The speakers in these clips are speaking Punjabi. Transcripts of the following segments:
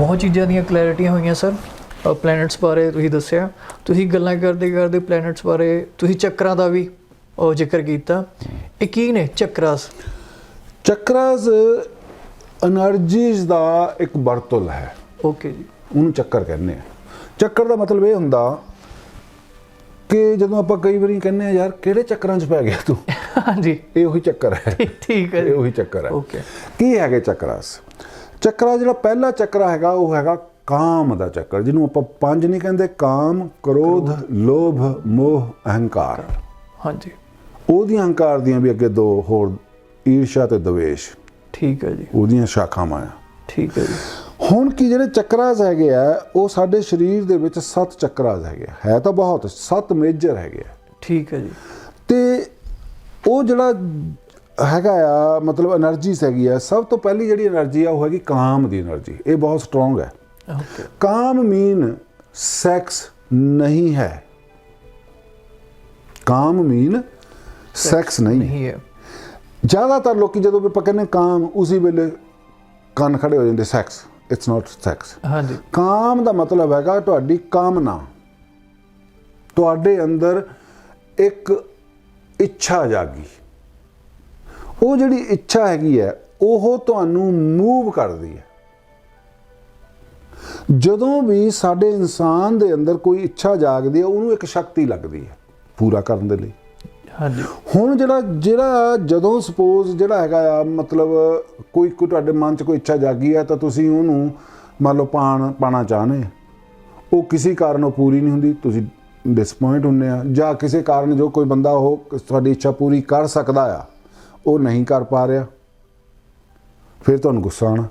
ਬਹੁਤ ਚੀਜ਼ਾਂ ਦੀਆਂ ਕਲੈਰਿਟੀਆਂ ਹੋਈਆਂ ਸਰ। ਪਲੈਨਟਸ ਬਾਰੇ ਤੁਸੀਂ ਦੱਸਿਆ। ਤੁਸੀਂ ਗੱਲਾਂ ਕਰਦੇ ਕਰਦੇ ਪਲੈਨਟਸ ਬਾਰੇ ਤੁਸੀਂ ਚੱਕਰਾਂ ਦਾ ਵੀ ਉਹ ਜ਼ਿਕਰ ਕੀਤਾ। ਇਹ ਕੀ ਨੇ ਚੱਕਰਾਸ? ਚੱਕਰਾਸ એનર્ਜੀਜ਼ ਦਾ ਇੱਕ ਵਰਤੁਲ ਹੈ। ਓਕੇ ਜੀ। ਉਹਨੂੰ ਚੱਕਰ ਕਹਿੰਦੇ ਆ। ਚੱਕਰ ਦਾ ਮਤਲਬ ਇਹ ਹੁੰਦਾ ਕਿ ਜਦੋਂ ਆਪਾਂ ਕਈ ਵਾਰੀ ਕਹਿੰਦੇ ਆ ਯਾਰ ਕਿਹੜੇ ਚੱਕਰਾਂ 'ਚ ਪੈ ਗਿਆ ਤੂੰ? ਹਾਂਜੀ। ਇਹ ਉਹੀ ਚੱਕਰ ਹੈ। ਠੀਕ ਹੈ ਇਹ ਉਹੀ ਚੱਕਰ ਹੈ। ਓਕੇ ਕੀ ਹੈਗੇ ਚੱਕਰਾਸ? ਚੱਕਰਾ ਜਿਹੜਾ ਪਹਿਲਾ ਚੱਕਰ ਹੈਗਾ ਉਹ ਹੈਗਾ ਕਾਮ ਦਾ ਚੱਕਰ ਜਿਹਨੂੰ ਆਪਾਂ ਪੰਜ ਨਹੀਂ ਕਹਿੰਦੇ ਕਾਮ ਕ੍ਰੋਧ ਲੋਭ ਮੋਹ ਅਹੰਕਾਰ। ਹਾਂਜੀ। ਉਹਦੀਆਂ ਅਹੰਕਾਰ ਦੀਆਂ ਵੀ ਅੱਗੇ ਦੋ ਹੋਰ ਈਰਸ਼ਾ ਤੇ ਦਵੇਸ਼। ਠੀਕ ਹੈ ਜੀ। ਉਹਦੀਆਂ ਸ਼ਾਖਾਵਾਂ ਆ। ਠੀਕ ਹੈ ਜੀ। ਹੁਣ ਕੀ ਜਿਹੜੇ ਚੱਕਰਾਸ ਹੈਗੇ ਆ ਉਹ ਸਾਡੇ ਸਰੀਰ ਦੇ ਵਿੱਚ ਸੱਤ ਚੱਕਰਾਸ ਹੈਗੇ ਆ। ਹੈ ਤਾਂ ਬਹੁਤ ਸੱਤ ਮੇਜਰ ਹੈਗੇ ਆ। ਠੀਕ ਹੈ ਜੀ। ਤੇ ਉਹ ਜਿਹੜਾ ਹੈਗਾ ਆ ਮਤਲਬ એનર્ਜੀਸ ਹੈਗੀ ਆ। ਸਭ ਤੋਂ ਪਹਿਲੀ ਜਿਹੜੀ એનર્ਜੀ ਆ ਉਹ ਹੈਗੀ ਕਾਮ ਦੀ એનર્ਜੀ ਇਹ ਬਹੁਤ ਸਟਰੋਂਗ ਹੈ ਕਾਮ ਮੀਨ ਸੈਕਸ ਨਹੀਂ ਹੈ। ਕਾਮ ਮੀਨ ਸੈਕਸ ਨਹੀਂ ਹੈ। ਜ਼ਿਆਦਾਤਰ ਲੋਕੀ ਜਦੋਂ ਵੀ ਪਕੜਨੇ ਕਾਮ ਉਸੇ ਵੇਲੇ ਕੰਨ ਖੜੇ ਹੋ ਜਾਂਦੇ ਸੈਕਸ ਇਟਸ ਨਾਟ ਸੈਕਸ ਹਾਂਜੀ। ਕਾਮ ਦਾ ਮਤਲਬ ਹੈਗਾ ਤੁਹਾਡੀ ਕਾਮਨਾ। ਤੁਹਾਡੇ ਅੰਦਰ ਇੱਕ ਇੱਛਾ ਜਾਗੀ। ਉਹ ਜਿਹੜੀ ਇੱਛਾ ਹੈਗੀ ਹੈ ਉਹ ਤੁਹਾਨੂੰ ਮੂਵ ਕਰਦੀ ਹੈ। ਜਦੋਂ ਵੀ ਸਾਡੇ ਇਨਸਾਨ ਦੇ ਅੰਦਰ ਕੋਈ ਇੱਛਾ ਜਾਗਦੀ ਹੈ ਉਹਨੂੰ ਇੱਕ ਸ਼ਕਤੀ ਲੱਗਦੀ ਹੈ ਪੂਰਾ ਕਰਨ ਦੇ ਲਈ। ਹਾਂਜੀ। ਹੁਣ ਜਿਹੜਾ ਜਿਹੜਾ ਜਦੋਂ ਸਪੋਜ਼ ਜਿਹੜਾ ਹੈਗਾ ਆ ਮਤਲਬ ਕੋਈ ਕੋਈ ਤੁਹਾਡੇ ਮਨ 'ਚ ਕੋਈ ਇੱਛਾ ਜਾਗੀ ਹੈ ਤਾਂ ਤੁਸੀਂ ਉਹਨੂੰ ਮੰਨ ਲਓ ਪਾਣ ਪਾਣਾ ਚਾਹਨੇ ਉਹ ਕਿਸੇ ਕਾਰਨ ਉਹ ਪੂਰੀ ਨਹੀਂ ਹੁੰਦੀ ਤੁਸੀਂ ਡਿਸਪਾਇੰਟ ਹੁੰਦੇ ਆ ਜਾਂ ਕਿਸੇ ਕਾਰਨ ਜੋ ਕੋਈ ਬੰਦਾ ਉਹ ਤੁਹਾਡੀ ਇੱਛਾ ਪੂਰੀ ਕਰ ਸਕਦਾ ਆ। ਉਹ ਨਹੀਂ ਕਰ ਪਾ ਰਿਹਾ। ਫਿਰ ਤੁਹਾਨੂੰ ਗੁੱਸਾ ਆਉਣਾ।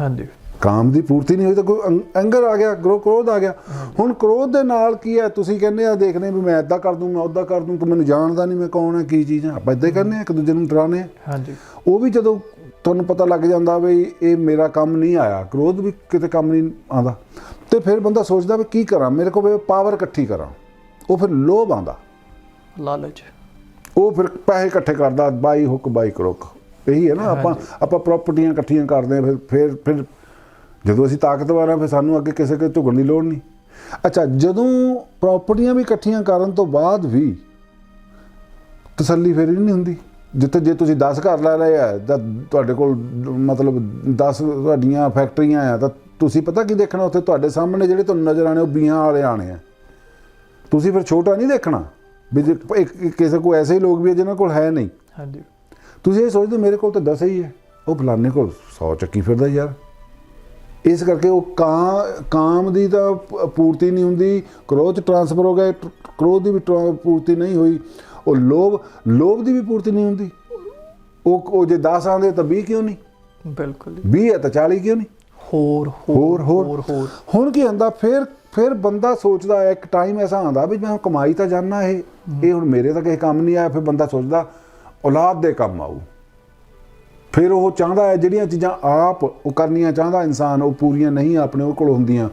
ਹਾਂਜੀ। ਕਾਮ ਦੀ ਪੂਰਤੀ ਨਹੀਂ ਹੋਈ ਤਾਂ ਕੋਈ ਐਂਗਰ ਆ ਗਿਆ ਗਰੋ ਕ੍ਰੋਧ ਆ ਗਿਆ। ਹੁਣ ਕ੍ਰੋਧ ਦੇ ਨਾਲ ਕੀ ਹੈ? ਤੁਸੀਂ ਕਹਿੰਦੇ ਆ ਦੇਖਦੇ ਵੀ ਮੈਂ ਇਦਾਂ ਕਰ ਦੂੰ ਮੈਂ ਉਦਾਂ ਕਰ ਦੂੰ ਤੂੰ ਮੈਨੂੰ ਜਾਣਦਾ ਨਹੀਂ ਮੈਂ ਕੌਣ ਹੈ ਕੀ ਚੀਜ਼ ਹੈ ਆਪਾਂ ਇਦਾਂ ਹੀ ਕਹਿੰਦੇ ਆ ਇੱਕ ਦੂਜੇ ਨੂੰ ਡਰਾਉਂਦੇ ਆ। ਹਾਂਜੀ। ਉਹ ਵੀ ਜਦੋਂ ਤੁਹਾਨੂੰ ਪਤਾ ਲੱਗ ਜਾਂਦਾ ਵੀ ਇਹ ਮੇਰਾ ਕੰਮ ਨਹੀਂ ਆਇਆ ਕ੍ਰੋਧ ਵੀ ਕਿਤੇ ਕੰਮ ਨਹੀਂ ਆਉਂਦਾ ਤੇ ਫਿਰ ਬੰਦਾ ਸੋਚਦਾ ਵੀ ਕੀ ਕਰਾਂ? ਮੇਰੇ ਕੋਲ ਪਾਵਰ ਇਕੱਠੀ ਕਰਾਂ। ਉਹ ਫਿਰ ਲੋਭ ਆਉਂਦਾ। ਲਾਲਚ। ਉਹ ਫਿਰ ਪੈਸੇ ਇਕੱਠੇ ਕਰਦਾ ਬਾਈ ਹੁੱਕ ਬਾਈ ਕਰੋਕ ਇਹੀ ਹੈ ਨਾ ਆਪਾਂ ਆਪਾਂ ਪ੍ਰਾਪਰਟੀਆਂ ਇਕੱਠੀਆਂ ਕਰਦੇ ਆ ਫਿਰ ਫਿਰ ਫਿਰ ਜਦੋਂ ਅਸੀਂ ਤਾਕਤਵਰ ਆ ਫਿਰ ਸਾਨੂੰ ਅੱਗੇ ਕਿਸੇ ਕੇ ਝੁਕਣ ਦੀ ਲੋੜ ਨਹੀਂ। ਅੱਛਾ ਜਦੋਂ ਪ੍ਰਾਪਰਟੀਆਂ ਵੀ ਇਕੱਠੀਆਂ ਕਰਨ ਤੋਂ ਬਾਅਦ ਵੀ ਤਸੱਲੀ ਫਿਰ ਨਹੀਂ ਹੁੰਦੀ। ਜਿੱਥੇ ਜੇ ਤੁਸੀਂ 10 ਘਰ ਲੈ ਲਏ ਆ ਤਾਂ ਤੁਹਾਡੇ ਕੋਲ ਮਤਲਬ 10 ਤੁਹਾਡੀਆਂ ਫੈਕਟਰੀਆਂ ਆ ਤਾਂ ਤੁਸੀਂ ਪਤਾ ਕੀ ਦੇਖਣਾ? ਉੱਥੇ ਤੁਹਾਡੇ ਸਾਹਮਣੇ ਜਿਹੜੇ ਤੁਹਾਨੂੰ ਨਜ਼ਰ ਆਣੇ ਉਹ ਬੀਆਂ ਵਾਲੇ ਆਣੇ ਆ। ਤੁਸੀਂ ਫਿਰ ਛੋਟਾ ਨਹੀਂ ਦੇਖਣਾ। ਵੀ ਜੇ ਇੱਕ ਕਿਸੇ ਕੋਲ ਐਸੇ ਹੀ ਲੋਕ ਵੀ ਆ ਜਿਨ੍ਹਾਂ ਕੋਲ ਹੈ ਨਹੀਂ। ਹਾਂਜੀ। ਤੁਸੀਂ ਇਹ ਸੋਚਦੇ ਮੇਰੇ ਕੋਲ ਤਾਂ 10 ਹੀ ਹੈ। ਉਹ ਫਲਾਣੇ ਕੋਲ 100 ਚੱਕੀ ਫਿਰਦਾ ਯਾਰ। ਇਸ ਕਰਕੇ ਉਹ ਕਾਂ ਕਾਮ ਦੀ ਤਾਂ ਪੂਰਤੀ ਨਹੀਂ ਹੁੰਦੀ। ਕ੍ਰੋਧ ਟ੍ਰਾਂਸਫਰ ਹੋ ਗਿਆ। ਕ੍ਰੋਧ ਦੀ ਵੀ ਪੂਰਤੀ ਨਹੀਂ ਹੋਈ। ਉਹ ਲੋਭ ਲੋਭ ਦੀ ਵੀ ਪੂਰਤੀ ਨਹੀਂ ਹੁੰਦੀ। ਉਹ ਉਹ ਜੇ 10 ਆਉਂਦੇ ਤਾਂ 20 ਕਿਉਂ ਨਹੀਂ? ਬਿਲਕੁਲ ਜੀ। 20 ਹੈ ਤਾਂ 40 ਕਿਉਂ ਨਹੀਂ? ਹੋਰ ਹੋਰ ਹੋਰ। ਹੋਰ ਹੋਰ। ਹੁਣ ਕੀ ਹੁੰਦਾ? ਫਿਰ ਫਿਰ ਬੰਦਾ ਸੋਚਦਾ ਹੈ ਇੱਕ ਟਾਈਮ ਐਸਾ ਆਉਂਦਾ ਵੀ ਮੈਂ ਕਮਾਈ ਤਾਂ ਜਾਣਾ ਇਹ ਇਹ ਹੁਣ ਮੇਰੇ ਤਾਂ ਕਿਸੇ ਕੰਮ ਨਹੀਂ ਆਇਆ ਫਿਰ ਬੰਦਾ ਸੋਚਦਾ ਔਲਾਦ ਦੇ ਕੰਮ ਆਊ। ਫਿਰ ਉਹ ਚਾਹੁੰਦਾ ਹੈ ਜਿਹੜੀਆਂ ਚੀਜ਼ਾਂ ਆਪ ਉਹ ਕਰਨੀਆਂ ਚਾਹੁੰਦਾ ਇਨਸਾਨ ਉਹ ਪੂਰੀਆਂ ਨਹੀਂ ਆਪਣੇ ਉਹ ਕੋਲ ਹੁੰਦੀਆਂ।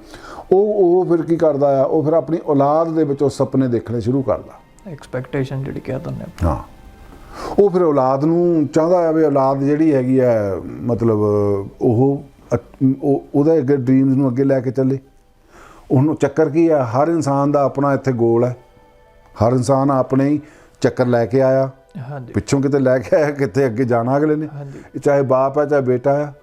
ਉਹ ਉਹ ਫਿਰ ਕੀ ਕਰਦਾ ਆ? ਉਹ ਫਿਰ ਆਪਣੀ ਔਲਾਦ ਦੇ ਵਿੱਚ ਉਹ ਸੁਪਨੇ ਦੇਖਣੇ ਸ਼ੁਰੂ ਕਰਦਾ। ਐਕਸਪੈਕਟੇਸ਼ਨ ਜਿਹੜੀ ਕਹਿ ਆਪਾਂ। ਹਾਂ। ਉਹ ਫਿਰ ਔਲਾਦ ਨੂੰ ਚਾਹੁੰਦਾ ਹੈ ਵੀ ਔਲਾਦ ਜਿਹੜੀ ਹੈਗੀ ਹੈ ਮਤਲਬ ਉਹ- ਉਹਦਾ ਅੱਗੇ ਡ੍ਰੀਮਸ ਨੂੰ ਅੱਗੇ ਲੈ ਕੇ ਚੱਲੇ। ਉਹਨੂੰ ਚੱਕਰ ਕੀ ਹੈ ਹਰ ਇਨਸਾਨ ਦਾ ਆਪਣਾ ਇੱਥੇ ਗੋਲ ਹੈ। ਹਰ ਇਨਸਾਨ ਆਪਣੇ ਹੀ ਚੱਕਰ ਲੈ ਕੇ ਆਇਆ। ਹਾਂਜੀ। ਪਿੱਛੋਂ ਕਿਤੇ ਲੈ ਕੇ ਆਇਆ ਕਿਤੇ ਅੱਗੇ ਜਾਣਾ ਅਗਲੇ ਨੇ। ਚਾਹੇ ਬਾਪ ਹੈ ਚਾਹੇ ਬੇਟਾ ਹੈ।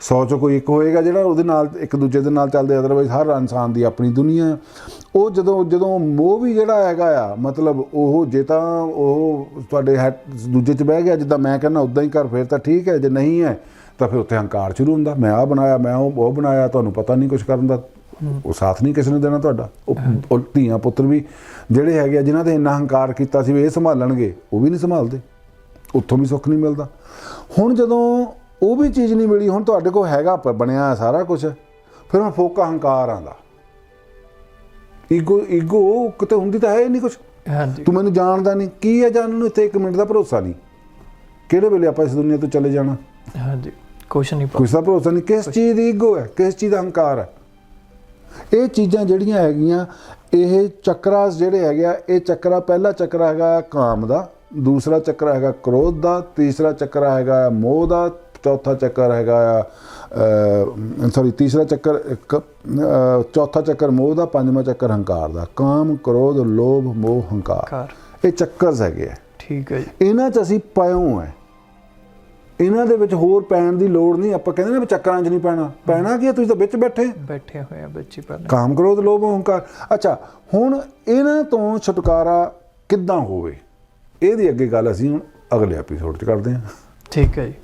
ਸੌ ਚੋਂ ਕੋਈ ਇੱਕ ਹੋਏਗਾ ਜਿਹੜਾ ਉਹਦੇ ਨਾਲ ਇੱਕ ਦੂਜੇ ਦੇ ਨਾਲ ਚੱਲਦੇ। ਅਦਰਵਾਈਜ਼ ਹਰ ਇਨਸਾਨ ਦੀ ਆਪਣੀ ਦੁਨੀਆ ਹੈ। ਉਹ ਜਦੋਂ ਜਦੋਂ ਮੋਹ ਵੀ ਜਿਹੜਾ ਹੈਗਾ ਆ ਮਤਲਬ ਉਹ ਜੇ ਤਾਂ ਉਹ ਤੁਹਾਡੇ ਦੂਜੇ 'ਚ ਬਹਿ ਗਿਆ ਜਿੱਦਾਂ ਮੈਂ ਕਹਿੰਦਾ ਉਦਾਂ ਹੀ ਕਰ ਫਿਰ ਤਾਂ ਠੀਕ ਹੈ ਜੇ ਨਹੀਂ ਹੈ ਤਾਂ ਫਿਰ ਉੱਥੇ ਹੰਕਾਰ ਸ਼ੁਰੂ ਹੁੰਦਾ ਮੈਂ ਆ ਬਣਾਇਆ ਮੈਂ ਉਹ ਉਹ ਬਣਾਇਆ ਤੁਹਾਨੂੰ ਪਤਾ ਨਹੀਂ ਕੁਝ ਕਰਨ ਦਾ। ਉਹ ਸਾਥ ਨਹੀਂ ਕਿਸੇ ਨੇ ਦੇਣਾ ਤੁਹਾਡਾ। ਉਹ ਧੀਆਂ ਪੁੱਤਰ ਵੀ ਜਿਹੜੇ ਹੈਗੇ ਆ ਜਿਨ੍ਹਾਂ ਦੇ ਇੰਨਾ ਹੰਕਾਰ ਕੀਤਾ ਸੀ ਵੀ ਇਹ ਸੰਭਾਲਣਗੇ ਉਹ ਵੀ ਨਹੀਂ ਸੰਭਾਲਦੇ। ਉੱਥੋਂ ਵੀ ਸੁੱਖ ਨਹੀਂ ਮਿਲਦਾ। ਹੁਣ ਜਦੋਂ ਉਹ ਵੀ ਚੀਜ਼ ਨਹੀਂ ਮਿਲੀ ਹੁਣ ਤੁਹਾਡੇ ਕੋਲ ਹੈਗਾ ਬਣਿਆ ਸਾਰਾ ਕੁਝ ਫਿਰ ਹੁਣ ਫੋਕਾ ਹੰਕਾਰ ਆਂਦਾ ਈਗੋ ਈਗੋ ਕਿਤੇ ਹੁੰਦੀ ਤਾਂ ਹੈ ਹੀ ਨਹੀਂ ਕੁਝ ਹਾਂਜੀ। ਤੂੰ ਮੈਨੂੰ ਜਾਣਦਾ ਨਹੀਂ ਕੀ ਹੈ ਜਾਣਨ ਨੂੰ ਇੱਥੇ 1 ਮਿੰਟ ਦਾ ਭਰੋਸਾ ਨਹੀਂ? ਕਿਹੜੇ ਵੇਲੇ ਆਪਾਂ ਇਸ ਦੁਨੀਆ ਤੋਂ ਚਲੇ ਜਾਣਾ? ਹਾਂਜੀ। ਕੁਛ ਨਹੀਂ ਕੁਛ ਦਾ ਭਰੋਸਾ ਨਹੀਂ ਕਿਸ ਚੀਜ਼ ਦੀ ਈਗੋ ਹੈ ਕਿਸ ਚੀਜ਼ ਦਾ ਹੰਕਾਰ ਹੈ? ਇਹ ਚੀਜ਼ਾਂ ਜਿਹੜੀਆਂ ਹੈਗੀਆਂ ਇਹ ਚੱਕਰਾਸ ਜਿਹੜੇ ਹੈਗੇ ਆ ਇਹ ਚੱਕਰਾ ਪਹਿਲਾ ਚੱਕਰਾ ਹੈਗਾ ਕਾਮ ਦਾ ਦੂਸਰਾ ਚੱਕਰ ਹੈਗਾ ਕ੍ਰੋਧ ਦਾ ਤੀਸਰਾ ਚੱਕਰ ਹੈਗਾ ਮੋਹ ਦਾ ਚੌਥਾ ਚੱਕਰ ਹੈਗਾ ਆ ਸੌਰੀ ਤੀਸਰਾ ਚੱਕਰ ਚੌਥਾ ਚੱਕਰ ਮੋਹ ਦਾ ਪੰਜਵਾਂ ਚੱਕਰ ਹੰਕਾਰ ਦਾ। ਕਾਮ ਕ੍ਰੋਧ ਲੋਭ ਮੋਹ ਹੰਕਾਰ। ਕਾਰ ਇਹ ਚੱਕਰਸ ਹੈਗੇ ਆ। ਠੀਕ ਹੈ ਜੀ। ਇਹਨਾਂ 'ਚ ਅਸੀਂ ਪਿਓ ਹੈ। ਇਹਨਾਂ ਦੇ ਵਿੱਚ ਹੋਰ ਪੈਣ ਦੀ ਲੋੜ ਨਹੀਂ। ਆਪਾਂ ਕਹਿੰਦੇ ਨੇ ਵੀ ਚੱਕਰਾਂ 'ਚ ਨਹੀਂ ਪੈਣਾ। ਪੈਣਾ ਕੀ ਹੈ? ਤੁਸੀਂ ਤਾਂ ਵਿੱਚ ਬੈਠੇ। ਬੈਠੇ ਹੋਏ ਆ ਬੱਚੇ ਪਹਿਲਾਂ ਕਾਮ ਕ੍ਰੋਧ ਲੋਭ ਹੰਕਾਰ ਅੱਛਾ ਹੁਣ ਇਹਨਾਂ ਤੋਂ ਛੁਟਕਾਰਾ ਕਿੱਦਾਂ ਹੋਵੇ? ਇਹਦੀ ਅੱਗੇ ਗੱਲ ਅਸੀਂ ਹੁਣ ਅਗਲੇ ਐਪੀਸੋਡ 'ਚ ਕਰਦੇ ਹਾਂ। ਠੀਕ ਹੈ ਜੀ।